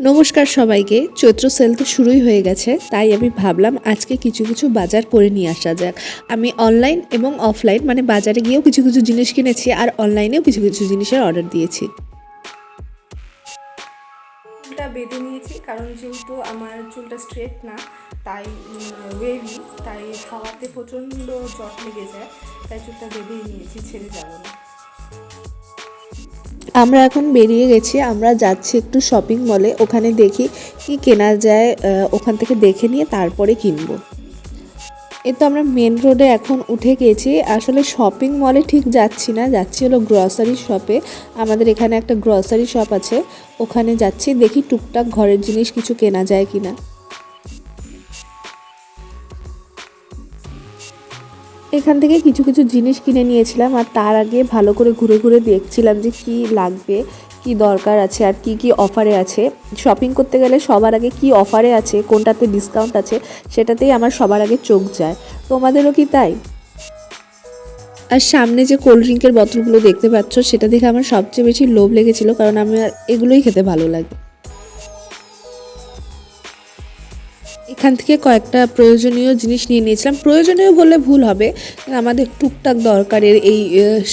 নমস্কার সবাইকে, চৈত্র সেল তো শুরুই হয়ে গেছে, তাই আমি ভাবলাম আজকে কিছু কিছু বাজার করে নিয়ে আসা যাক। আমি অনলাইন এবং অফলাইন মানে বাজারে গিয়েও কিছু কিছু জিনিস কিনেছি আর অনলাইনেও কিছু কিছু জিনিসের অর্ডার দিয়েছি। চুলটা বেঁধে নিয়েছি, কারণ যেহেতু আমার চুলটা স্ট্রেট না, তাই ওয়েভি তাই হাওয়াতে প্রচণ্ড জট লেগে যায়, তাই চুলটা বেঁধেই নিয়েছি, ছেড়ে যাব না। আমরা এখন বেরিয়ে গেছি, আমরা যাচ্ছি একটু শপিং মলে ওখানে দেখি কি কেনা যায় ওখান থেকে দেখে নিয়ে তারপরে কিনবো। এ তো আমরা মেন রোডে এখন উঠে গেছি, আসলে শপিং মলে ঠিক যাচ্ছি না, যাচ্ছি হলো গ্রসারি শপে আমাদের এখানে একটা গ্রসারি শপ আছে, ওখানে যাচ্ছি, দেখি টুকটাক ঘরের জিনিস কিছু কেনা যায় কিনা। এখান থেকে কিছু কিছু জিনিস কিনে নিয়েছিলাম আর তার আগে ভালো করে ঘুরে ঘুরে দেখছিলাম যে কি লাগবে, কি দরকার আছে আর কি কি অফারে আছে। শপিং করতে গেলে সবার আগে কি অফারে আছে, কোনটাতে ডিসকাউন্ট আছে সেটাতেই আমার সবার আগে চোখ যায়। তোমাদেরও কি তাই? আর সামনে যে কোল্ড ড্রিঙ্কের বোতলগুলো দেখতে পাচ্ছ, সেটা দেখে আমার সবচেয়ে বেশি লোভ লেগেছিল কারণ আমার এগুলোই খেতে ভালো লাগে এখান থেকে কয়েকটা প্রয়োজনীয় জিনিস নিয়ে নিয়েছিলাম। প্রয়োজনীয় বললে ভুল হবে আমাদের টুকটাক দরকারের এই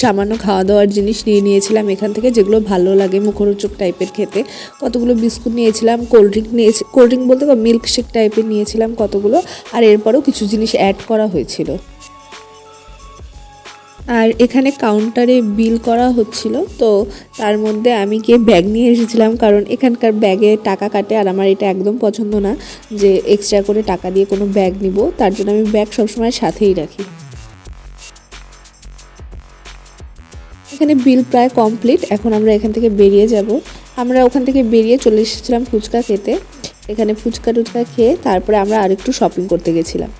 সামান্য খাওয়া দাওয়ার জিনিস নিয়ে নিয়েছিলাম এখান থেকে, যেগুলো ভালো লাগে মুখরোচক টাইপের খেতে। কতগুলো বিস্কুট নিয়েছিলাম, কোল্ড ড্রিঙ্ক নিয়েছি, কোল্ড ড্রিঙ্ক বলতে মিল্কশেক টাইপের নিয়েছিলাম কতগুলো, আর এরপরেও কিছু জিনিস অ্যাড করা হয়েছিল। আর এখানে কাউন্টারে বিল করা হচ্ছিল, তো তার মধ্যে আমি গিয়ে ব্যাগ নিয়ে এসেছিলাম, কারণ এখানকার ব্যাগে টাকা কাটে আর আমার এটা একদম পছন্দ না যে এক্সট্রা করে টাকা দিয়ে কোনো ব্যাগ নিব, তার জন্য আমি ব্যাগ সবসময় সাথেই রাখি। এখানে বিল প্রায় কমপ্লিট এখন আমরা এখান থেকে বেরিয়ে যাব। আমরা ওখান থেকে বেরিয়ে চলে এসেছিলাম ফুচকা খেতে। এখানে ফুচকা টুচকা খেয়ে তারপরে আমরা আরেকটু শপিং করতে গেছিলাম।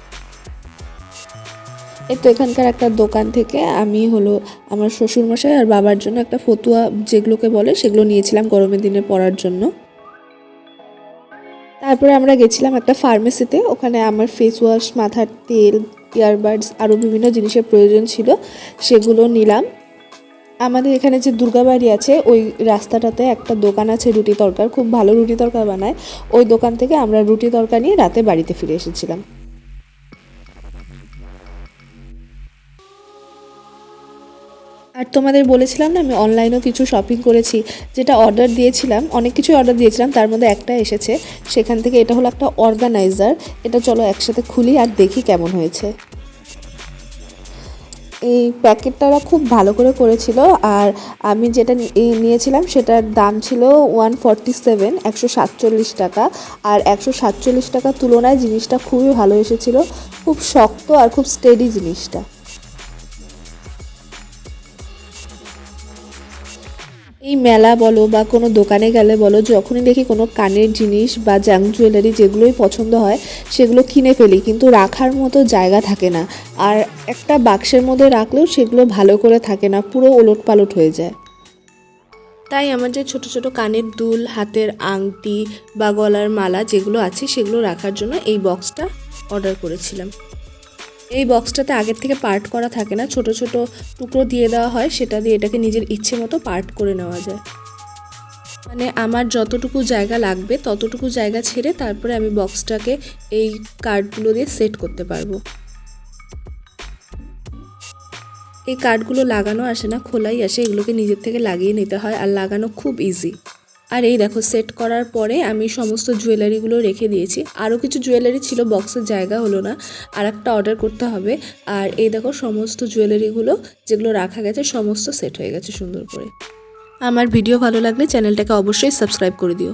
এই তো এখানকার একটা দোকান থেকে আমি হলো আমার শ্বশুরমশাই আর বাবার জন্য একটা ফতুয়া যেগুলোকে বলে সেগুলো নিয়েছিলাম গরমের দিনে পরার জন্য। তারপরে আমরা গেছিলাম একটা ফার্মেসিতে ওখানে আমার ফেস ওয়াশ মাথার তেল ইয়ারবাডস আরও বিভিন্ন জিনিসের প্রয়োজন ছিল, সেগুলো নিলাম। আমাদের এখানে যে দুর্গাবাড়ি আছে, ওই রাস্তাটাতে একটা দোকান আছে রুটি তরকার, খুব ভালো রুটি তরকার বানায়। ওই দোকান থেকে আমরা রুটি তরকা নিয়ে রাতে বাড়িতে ফিরে এসেছিলাম। আর তোমাদের বলেছিলাম না, আমি অনলাইনেও কিছু শপিং করেছি। যেটা অর্ডার দিয়েছিলাম, অনেক কিছু অর্ডার দিয়েছিলাম, তার মধ্যে একটা এসেছে। সেখান থেকে এটা হলো একটা অর্গানাইজার এটা চলো একসাথে খুলি আর দেখি কেমন হয়েছে। এই প্যাকেটটা ওরা খুব ভালো করে করেছিল, আর আমি যেটা নিয়েছিলাম, সেটার দাম ছিল ওয়ান ফর্টি সেভেন একশো সাতচল্লিশ টাকা। আর একশো সাতচল্লিশ টাকার তুলনায় জিনিসটা খুবই ভালো এসেছিল। খুব শক্ত আর খুব স্টেডি জিনিসটা। এই মেলা বলো বা কোনো দোকানে গেলে বলো, যখনই দেখি কোনো কানের জিনিস বা জাং জুয়েলারি যেগুলোই পছন্দ হয়, সেগুলো কিনে ফেলি। কিন্তু রাখার মতো জায়গা থাকে না। আর একটা বাক্সের মধ্যে রাখলেও সেগুলো ভালো করে থাকে না, পুরো ওলট পালট হয়ে যায়। তাই আমার যে ছোটো ছোটো কানের দুল, হাতের আংটি বা গলার মালা যেগুলো আছে, সেগুলো রাখার জন্য এই বক্সটা অর্ডার করেছিলাম। এই বক্সটাতে আগের থেকে পার্ট করা থাকে না, ছোট ছোট টুকরো দিয়ে দেওয়া হয়, সেটা দিয়ে এটাকে নিজের ইচ্ছে মতো পার্ট করে নেওয়া যায়। মানে আমার যতটুকু জায়গা লাগবে, ততটুকু জায়গা ছেড়ে তারপরে আমি বক্সটাকে এই কার্ডগুলো দিয়ে সেট করতে পারব। এই কার্ডগুলো লাগানো আসে না, খোলাই আসে, এগুলোকে নিজের থেকে লাগিয়ে নিতে হয়, আর লাগানো খুব ইজি আর এই দেখো সেট করার পরে আমি সমস্ত জুয়েলারিগুলো রেখে দিয়েছি। আরও কিছু জুয়েলারি ছিল বক্সের জায়গা হলো না। আর একটা অর্ডার করতে হবে। আর এই দেখো, সমস্ত জুয়েলারিগুলো যেগুলো রাখা গেছে, সমস্ত সেট হয়ে গেছে সুন্দর করে। আমার ভিডিও ভালো লাগলে চ্যানেলটাকে অবশ্যই সাবস্ক্রাইব করে দিও।